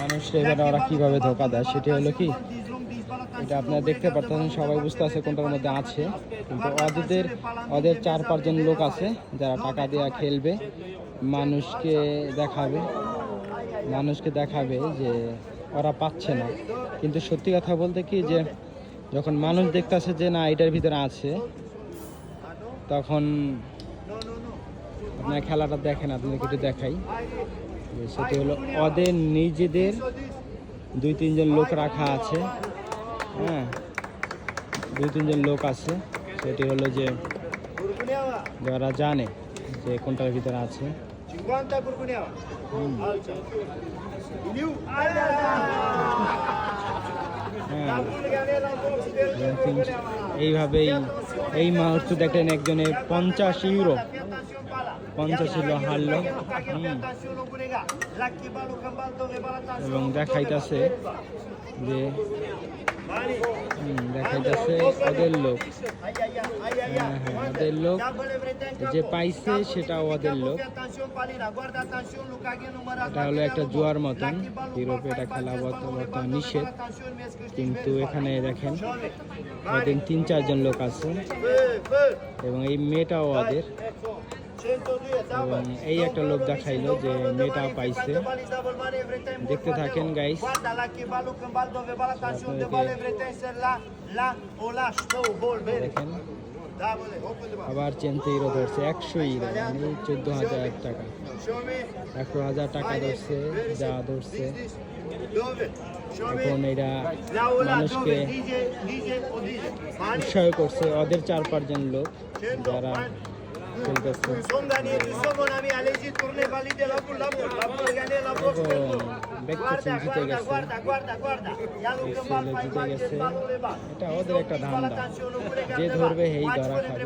মানুষকে এবারে ওরা কীভাবে ধোকা দেয় সেটি হলো কি? এটা আপনারা দেখতে পারতেছেন, সবাই বুঝতে আছে কোনটার মধ্যে আছে। কিন্তু ওদের ওদের চার পাঁচজন লোক আছে যারা টাকা দেওয়া খেলবে, মানুষকে দেখাবে মানুষকে দেখাবে যে ওরা পাচ্ছে না। কিন্তু সত্যি কথা বলতে কি যে, যখন মানুষ দেখতেছে যে না, এটার ভিতরে আছে, তখন আপনার খেলাটা দেখেন, আপনাদেরকে একটু দেখাই। সেটি হলো ওদের নিজেদের দুই তিনজন লোক রাখা আছে। হ্যাঁ দুই তিনজন লোক আছে। সেটি হলো যে যারা জানে যে কোনটার ভিতরে আছে। 50 Burguneava. হুম, Iliu. হ্যাঁ। এইভাবেই এই মুহূর্তে দেখেন একজনে পঞ্চাশ ইউরো। পঞ্চাশ ইউরো হারলো। এবং দেখাইতেছে যে দেখাইতেছে ওদের লোক। হ্যাঁ হ্যাঁ ওদের লোক যে পাইছে সেটা ওদের লোক। এটা হলো একটা জুয়ার মতন। ইউরোপে এটা খেলা বর্ত- বর্তমান নিষেধ। কিন্তু এখানে দেখেন ওদের তিন চারজন লোক আছে। এবং এই মেয়েটাও ওদের। এই একটা লোক দেখাইলো যে মেয়েটা পাইছে। দেখতে থাকেন গাইস দেখেন। আবার চেনতে ইরো ধরছে, একশো ইরো মানে চোদ্দ হাজার টাকা। একশো হাজার টাকা ধরছে, যা ধরছে। এখন এরা মানুষকে উৎসাহ করছে, ওদের চার পাঁচজন লোক, যারা এটা ওদের একটা ধান্দা যে ধরবে. সেই ধরা খাবে